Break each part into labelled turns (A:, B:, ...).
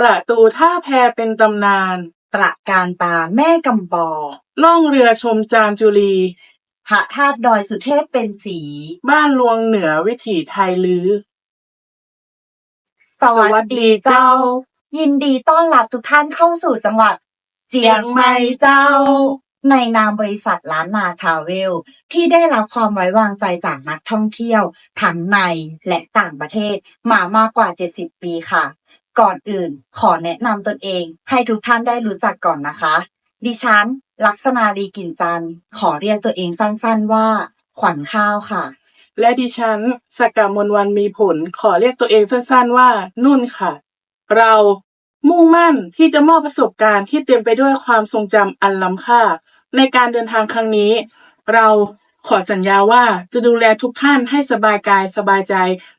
A: ประตูท่าแพเป็นตำนาน
B: ตระการตาแม่กำปอ
A: ล่องเรือชมจามจุลี
B: พระธาตุดอยสุเทพเป็นสี
A: บ้านลวงเหนือวิถีไทยลือ
B: สวัสดีเจ้า ยินดีต้อนรับทุกท่านเข้าสู่จังหวัด เจียงใหม่เจ้า ในนามบริษัทล้านนาทราเวล ที่ได้รับความไว้วางใจจากนักท่องเที่ยว ทั้งในและต่างประเทศมามากกว่า 70 ปีค่ะ ก่อนอื่น ขอแนะนำตนเอง ให้ทุกท่านได้รู้จักก่อนนะคะ ดิฉัน ลักษณาลีกินจันขอเรียกตัวเองสั้นๆว่า ขวัญข้าวค่ะ
A: และดิฉันสกกามนวันมีผล ขอเรียกตัวเองสั้นๆว่า นุ่นค่ะ เรามุ่งมั่นที่จะมอบประสบการณ์ที่เต็มไปด้วยความทรงจำอันล้ำค่า ในการเดินทางครั้งนี้ เราขอสัญญาว่าจะดูแลทุกท่านให้สบายกายสบายใจ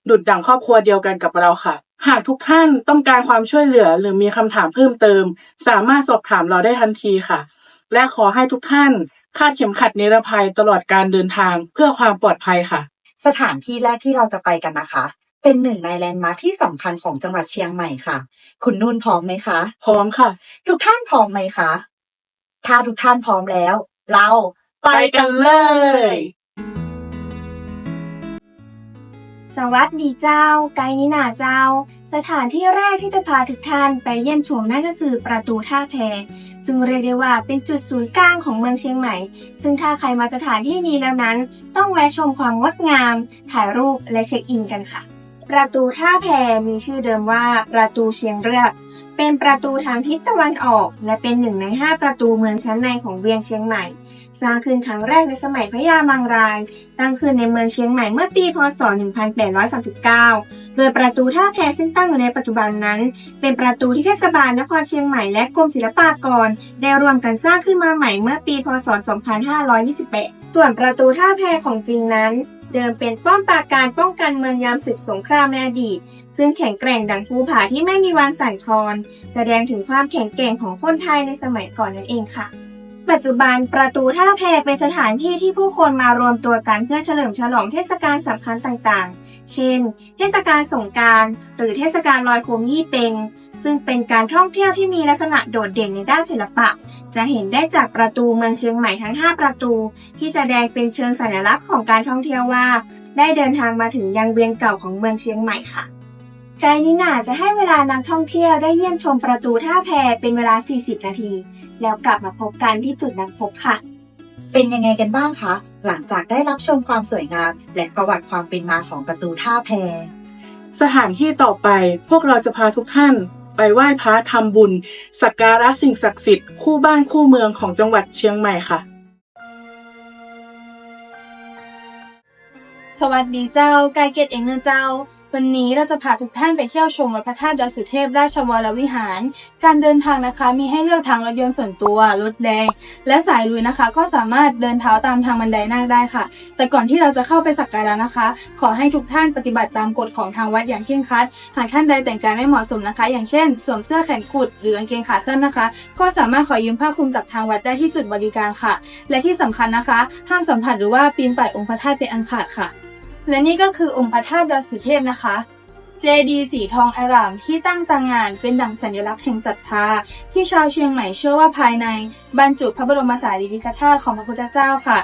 A: ดุดดั่งครอบครัวเดียวกันกับเราค่ะ หากทุกท่านต้องการความช่วยเหลือหรือมีคำถามเพิ่มเติม สามารถสอบถามเราได้ทันทีค่ะ และขอให้ทุกท่านคาดเข็มขัดนิรภัยตลอดการเดินทางเพื่อความปลอดภัยค่ะ
B: สถานที่แรกที่เราจะไปกันนะคะ เป็นหนึ่งในแลนด์มาร์คที่สำคัญของจังหวัดเชียงใหม่ค่ะ คุณนุ่นพร้อมไหมคะ
A: พร้อมค่ะ
B: ทุกท่านพร้อมไหมคะ ถ้าทุกท่านพร้อมแล้ว เราไปกันเลย
C: สวัสดีเจ้า ไกด์นินาเจ้า สถานที่แรกที่จะพาทุกท่านไปเยี่ยมชมนั่นก็คือประตูท่าแพ ซึ่งเรียกได้ว่าเป็นจุดศูนย์กลางของเมืองเชียงใหม่ ซึ่งถ้าใครมาสถานที่นี้แล้วนั้น ต้องแวะชมความงดงาม ถ่ายรูปและเช็คอินกันค่ะ ประตูท่าแพมีชื่อเดิมว่าประตูเชียงเรือกเป็นประตูทางทิศตะวันออก และเป็นหนึ่งในห้าประตูเมืองชั้นในของเวียงเชียงใหม่ สร้างขึ้นครั้งแรกในสมัยพระยามังราย ตั้งขึ้นในเมืองเชียงใหม่เมื่อปีพศ 1839 โดยประตูท่าแพซึ่งตั้งอยู่ในปัจจุบันนั้น เป็นประตูที่เทศบาลนครเชียงใหม่และกรมศิลปากร ได้รวมกันสร้างขึ้นมาใหม่เมื่อปีพศ 2528 ส่วนประตูท่าแพของจริงนั้น เดิมเป็นป้อมปราการป้องกันเมืองยามศึกสงครามในอดีต ซึ่งแข็งแกร่งดังภูผาที่ไม่มีวันสั่นคลอน แสดงถึงความแข็งแกร่งของคนไทยในสมัยก่อนนั่นเองค่ะ ปัจจุบันประตูท่าแพเป็นสถานที่ที่ผู้คนมารวมตัวกันเพื่อเฉลิมฉลองเทศกาลสำคัญต่างๆ เช่น เทศกาลสงการหรือเทศกาลลอยโคมยี่เป็ง ซึ่งเป็นการท่องเที่ยวที่มีลักษณะโดดเด่นในด้านศิลปะ จะเห็นได้จากประตูเมืองเชียงใหม่ทั้ง 5 ประตู ที่แสดงเป็นเชิงสัญลักษณ์ของการท่องเที่ยวว่า ได้เดินทางมาถึงยังเวียงเก่าของเมืองเชียงใหม่ค่ะ ไกด์นิน่าจะให้เวลานักท่องเที่ยวได้เยี่ยมชมประตูท่าแพเป็นเวลา 40 นาที แล้วกลับมาพบกันที่จุดนัดพบค่ะ
B: เป็นยังไงกันบ้างคะ หลังจากได้รับชมความสวยงาม และประวัติความเป็นมาของประตูท่าแพ
A: สถานที่ต่อไปพวกเราจะพาทุกท่าน ไปไหว้พระทำบุญ สักการะสิ่งศักดิ์สิทธิ์คู่บ้านคู่เมืองของจังหวัดเชียงใหม่ค่ะ
C: สวัสดีเจ้าไกด์เกตเองเนอะเจ้า วันนี้เราจะพาทุกท่านไปเที่ยวชมวัดพระธาตุดอยสุเทพราชวรวิหาร การเดินทางนะคะ มีให้เลือกทางรถยนต์ส่วนตัวรถแดง และสายลุยนะคะ ก็สามารถเดินเท้าตามทางบันไดนาคได้ค่ะ แต่ก่อนที่เราจะเข้าไปสักการะนะคะ ขอให้ทุกท่านปฏิบัติตามกฎของทางวัดอย่างเคร่งครัดหากท่านใดแต่งกายไม่เหมาะสมนะคะ อย่างเช่นสวมเสื้อแขนกุดหรือกางเกงขาสั้นนะคะ ก็สามารถขอยืมผ้าคลุมจากทางวัดได้ที่จุดบริการค่ะ และที่สำคัญนะคะ ห้ามสัมผัสหรือว่าปีนป่ายองค์พระธาตุเป็นอันขาดค่ะ และนี่ก็คือองค์พระธาตุดอยสุเทพนะคะ เจดีสีทองอร่ามที่ตั้งตางานเป็นดั่งสัญลักษณ์แห่งศรัทธา ที่ชาวเชียงใหม่เชื่อว่าภายในบรรจุพระบรมสารีริกธาตุของพระพุทธเจ้าค่ะ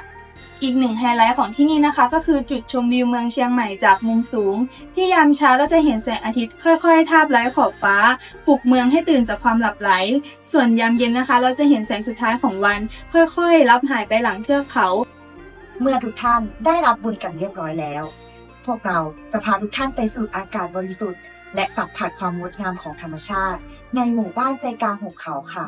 C: อีกหนึ่งไฮไลท์ของที่นี่นะคะ ก็คือจุดชมวิวเมืองเชียงใหม่จากมุมสูง ที่ยามเช้าเราจะเห็นแสงอาทิตย์ค่อยๆ ทาบไล้ขอบฟ้า ปลุกเมืองให้ตื่นจากความหลับไหล ส่วนยามเย็นนะคะ เราจะเห็นแสงสุดท้ายของวัน ค่อยๆ ลับหายไปหลังเทือกเขา
B: เมื่อทุกท่านได้รับบุญกันเรียบร้อยแล้ว พวกเราจะพาทุกท่านไปสูดอากาศบริสุทธิ์ และสัมผัสความงดงามของธรรมชาติ ในหมู่บ้านใจกลางหุบเขาค่ะ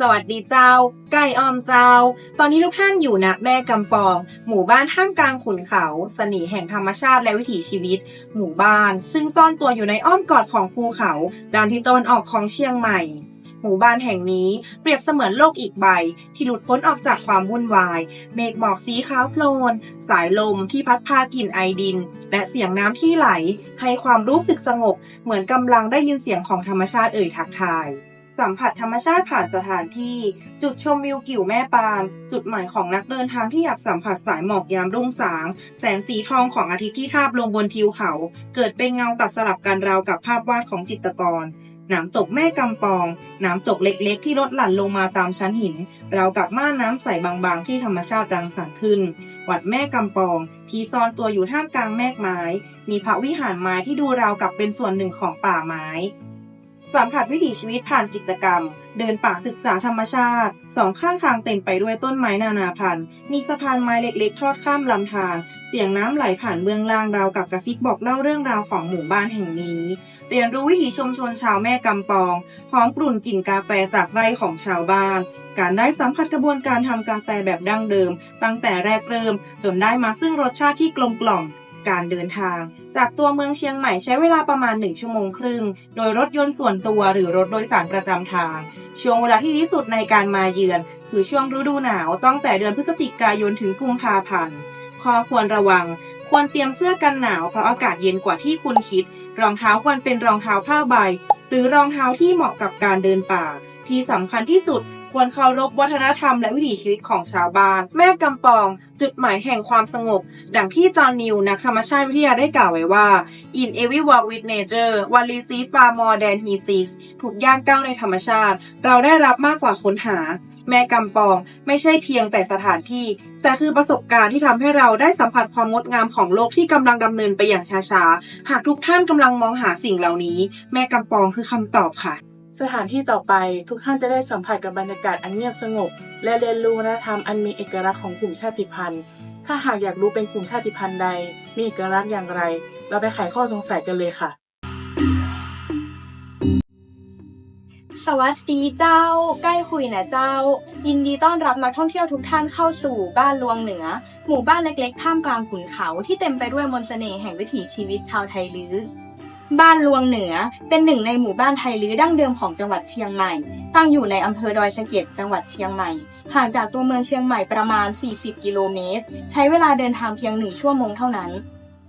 D: สวัสดีเจ้า ไก่ออมเจ้า ตอนนี้ทุกท่านอยู่ณแม่กำปอง หมู่บ้านท่ามกลางขุนเขา สน่ห์แห่งธรรมชาติและวิถีชีวิต หมู่บ้าน ซึ่งซ่อนตัวอยู่ในอ้อมกอดของภูเขา ด้านทิศตะวันออกของเชียงใหม่ หมู่บ้านแห่งนี้เปรียบเสมือนโลกอีกใบ ที่หลุดพ้นออกจากความวุ่นวาย เมฆหมอกสีขาวโพลน สายลมที่พัดพากลิ่นไอดิน และเสียงน้ำที่ไหล ให้ความรู้สึกสงบ เหมือนกำลังได้ยินเสียงของธรรมชาติเอ่ยทักทายสัมผัสธรรมชาติผ่านสถานที่ จุดชมวิวกิ่วแม่ปาน จุดหมายของนักเดินทางที่อยากสัมผัสสายหมอกยามรุ่งสาง แสงสีทองของอาทิตย์ที่ทาบลงบนทิวเขา เกิดเป็นเงาตัดสลับกันราวกับภาพวาดของจิตรกร น้ำตกแม่กำปอง น้ำตกเล็กๆ ที่ลดหลั่นลงมาตามชั้นหินราวกับม่านน้ำใสบางๆ ที่ธรรมชาติรังสรรค์ขึ้น วัดแม่กำปอง ที่ซ่อนตัวอยู่ท่ามกลางแมกไม้ มีพระวิหารไม้ที่ดูราวกับเป็นส่วนหนึ่งของป่าไม้ สัมผัสวิถีชีวิตผ่านกิจกรรม เดินป่าศึกษาธรรมชาติ สองข้างทางเต็มไปด้วยต้นไม้นานาพันธุ์ มีสะพานไม้เล็กๆ ทอดข้ามลำธาร เสียงน้ำไหลผ่านเบื้องล่างราวกับกระซิบบอกเล่าเรื่องราวของหมู่บ้านแห่งนี้ เรียนรู้วิถีชุมชนชาวแม่กำปองหอมกลุ่นกลิ่นกาแฟจากไร่ของชาวบ้าน การได้สัมผัสกระบวนการทำกาแฟแบบดั้งเดิม ตั้งแต่แรกเริ่มจนได้มาซึ่งรสชาติที่กลมกล่อม การเดินทาง จากตัวเมืองเชียงใหม่ใช้เวลาประมาณ 1 ชั่วโมงครึ่ง โดยรถยนต์ส่วนตัวหรือรถโดยสารประจำทาง ช่วงเวลาที่ดีสุดในการมาเยือน คือช่วงฤดูหนาวตั้งแต่เดือนพฤศจิกายนถึงกุมภาพันธ์ข้อควรระวัง ควรเตรียมเสื้อกันหนาวเพราะอากาศเย็นกว่าที่คุณคิด รองเท้าควรเป็นรองเท้าผ้าใบ หรือรองเท้าที่เหมาะกับการเดินป่า ที่สำคัญที่สุด ควรเคารพวัฒนธรรมและวิถีชีวิตของชาวบ้าน แม่กำปอง จุดหมายแห่งความสงบ ดังที่จอห์นนิวนักธรรมชาติวิทยาได้กล่าวไว้ว่า In every walk with nature one receives far more than he seeks ทุกย่างก้าวในธรรมชาติ เราได้รับมากกว่าค้นหา แม่กำปองไม่ใช่เพียงแต่สถานที่ แต่คือประสบการณ์ที่ทำให้เราได้สัมผัสความงดงามของโลกที่กำลังดำเนินไปอย่างช้าๆ หากทุกท่านกำลังมองหาสิ่งเหล่านี้ แม่กำปองคือคำตอบค่ะ
A: สถานที่ต่อไปทุกท่านจะได้สัมผัสกับบรรยากาศอันเงียบสงบ และเรียนรู้วัฒนธรรมอันมีเอกลักษณ์ของกลุ่มชาติพันธุ์ ถ้าหากอยากรู้เป็นกลุ่มชาติพันธุ์ใด มีเอกลักษณ์อย่างไร เราไปไขข้อสงสัยกันเลยค่ะ
C: สวัสดีเจ้า ใกล้คุยนะเจ้า ยินดีต้อนรับนักท่องเที่ยวทุกท่านเข้าสู่บ้านลวงเหนือ หมู่บ้านเล็กๆท่ามกลางขุนเขาที่เต็มไปด้วยมนต์เสน่ห์แห่งวิถีชีวิตชาวไทยลื้อ บ้านลวงเหนือ เป็นหนึ่งในหมู่บ้านไทยลื้อดั้งเดิมของจังหวัดเชียงใหม่ ตั้งอยู่ในอำเภอดอยสะเก็ดจังหวัดเชียงใหม่ ห่างจากตัวเมืองเชียงใหม่ประมาณ 40 กิโลเมตร ใช้เวลาเดินทางเพียงหนึ่งชั่วโมงเท่านั้น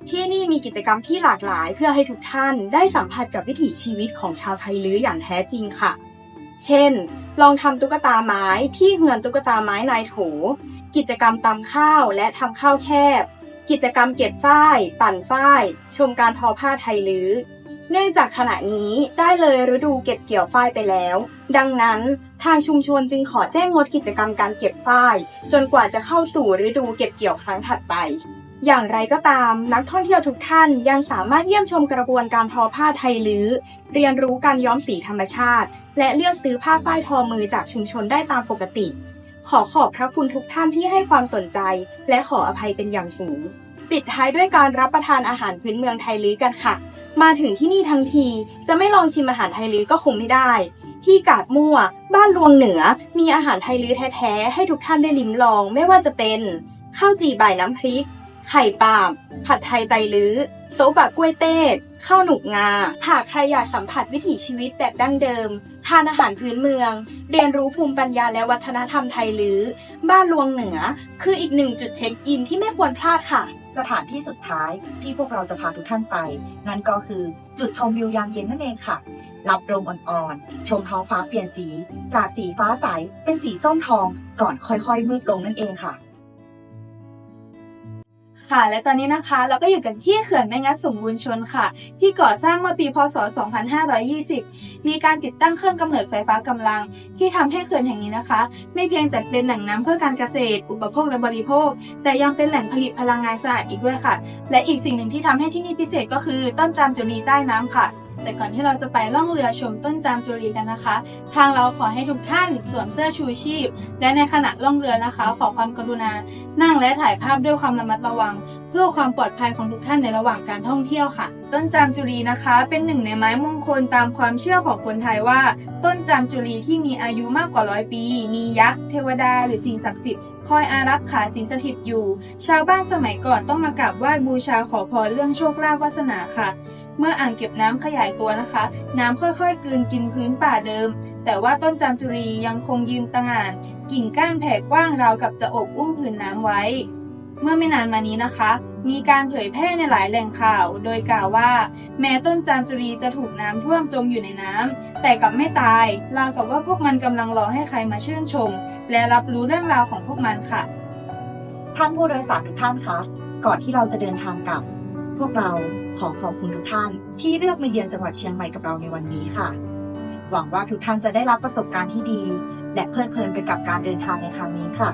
C: ที่นี่มีกิจกรรมที่หลากหลายเพื่อให้ทุกท่านได้สัมผัสกับวิถีชีวิตของชาวไทยลื้ออย่างแท้จริงค่ะ เช่น ลองทำตุ๊กตาไม้ที่เหือนตุ๊กตาไม้นายโถ กิจกรรมตำข้าวและทำข้าวแคบกิจกรรมเก็บฝ้าย ปั่นฝ้าย ชมการทอผ้าไทยลื้อ เนื่องจากขณะนี้ได้เลยฤดูเก็บเกี่ยวฝ้ายไปแล้ว ดังนั้นทางชุมชนจึงขอแจ้งงดกิจกรรมการเก็บฝ้าย จนกว่าจะเข้าสู่ฤดูเก็บเกี่ยวครั้งถัดไป อย่างไรก็ตามนักท่องเที่ยวทุกท่านยังสามารถเยี่ยมชมกระบวนการทอผ้าไทยลื้อ เรียนรู้การย้อมสีธรรมชาติ และเลือกซื้อผ้าฝ้ายทอมือจากชุมชนได้ตามปกติ ขอขอบพระคุณทุกท่านที่ให้ความสนใจ และขออภัยเป็นอย่างสูง ปิดท้ายด้วยการรับประทานอาหารพื้นเมืองไทยลื้อกันค่ะ มาถึงที่นี่ทั้งที จะไม่ลองชิมอาหารไทยลื้อก็คงไม่ได้ ที่กาดมั่ว บ้านลวงเหนือ มีอาหารไทยลื้อแท้ๆให้ทุกท่านได้ลิ้มลองไม่ว่าจะเป็น ข้าวจี่บ่ายน้ำพริก ไข่ปามผัดไทยไตลื้อโซบะกล้วยเต้ข้าวหนุกงา หากใครอยากสัมผัสวิถีชีวิตแบบดั้งเดิม ทานอาหารพื้นเมือง เรียนรู้ภูมิปัญญาและวัฒนธรรมไทยลื้อบ้านลวงเหนือ คืออีกหนึ่งจุดเช็คอินที่ไม่ควรพลาดค่ะ
B: สถานที่สุดท้ายที่พวกเราจะพาทุกท่านไป นั่นก็คือจุดชมวิวยามเย็นนั่นเองค่ะ รับลมอ่อนๆ ชมท้องฟ้าเปลี่ยนสี จากสีฟ้าใสเป็นสีส้มทองก่อนค่อยๆมืดลงนั่นเองค่ะ
C: ค่ะ และตอนนี้นะคะเราก็อยู่กันที่เขื่อนแม่งัดสมบูรณ์ชนค่ะ ที่ก่อสร้างเมื่อปีพศ 2520 มีการติดตั้งเครื่องกำเนิดไฟฟ้ากำลัง ที่ทำให้เขื่อนแห่งนี้นะคะ ไม่เพียงแต่เป็นแหล่งน้ำเพื่อการเกษตร อุปโภคและบริโภค แต่ยังเป็นแหล่งผลิตพลังงานสะอาดอีกด้วยค่ะ และอีกสิ่งหนึ่งที่ทำให้ที่นี่พิเศษก็คือต้นจามจุลีใต้น้ำค่ะ แต่ก่อนที่เราจะไปล่องเรือชมต้นจามจุรีกันนะคะ ทางเราขอให้ทุกท่านสวมเสื้อชูชีพ และในขณะล่องเรือนะคะ ขอความกรุณา นั่งและถ่ายภาพด้วยความระมัดระวัง เพื่อความปลอดภัยของทุกท่านในระหว่างการท่องเที่ยวค่ะ ต้นจามจุรีนะคะ เป็นหนึ่งในไม้มงคลตามความเชื่อของคนไทยว่า ต้นจามจุรีที่มีอายุมากกว่าร้อยปี มียักษ์เทวดา หรือสิ่งศักดิ์สิทธิ์คอยอารักขาสิงสถิตอยู่ ชาวบ้านสมัยก่อนต้องมากราบไหว้บูชาขอพรเรื่องโชคลาภวาสนาค่ะ เมื่ออ่างเก็บน้ำขยายตัวนะคะ น้ำค่อยๆกลืนกินพื้นป่าเดิม แต่ว่าต้นจามจุรียังคงยืนตงาน กิ่งก้านแผ่กว้างราวกับจะอบอุ้มผืนน้ำไว้ เมื่อไม่นานมานี้นะคะ มีการเผยแพร่ในหลายแหล่งข่าว โดยกล่าวว่า แม้ต้นจามจุรีจะถูกน้ำท่วมจมอยู่ในน้ำแต่กลับไม่ตายราวกับว่าพวกมันกำลังรอให้ใครมาชื่นชม และรับรู้เรื่องราวของพวกมันค่ะ
B: ท่านผู้โดยสารทุกท่านคะก่อนที่เราจะเดินทางกลับ พวกเราขอขอบคุณทุกท่าน ที่เลือกมาเยือนจังหวัดเชียงใหม่กับเราในวันนี้ค่ะ หวังว่าทุกท่านจะได้รับประสบการณ์ที่ดี และเพลิดเพลินไปกับการเดินทางในครั้งนี้ค่ะ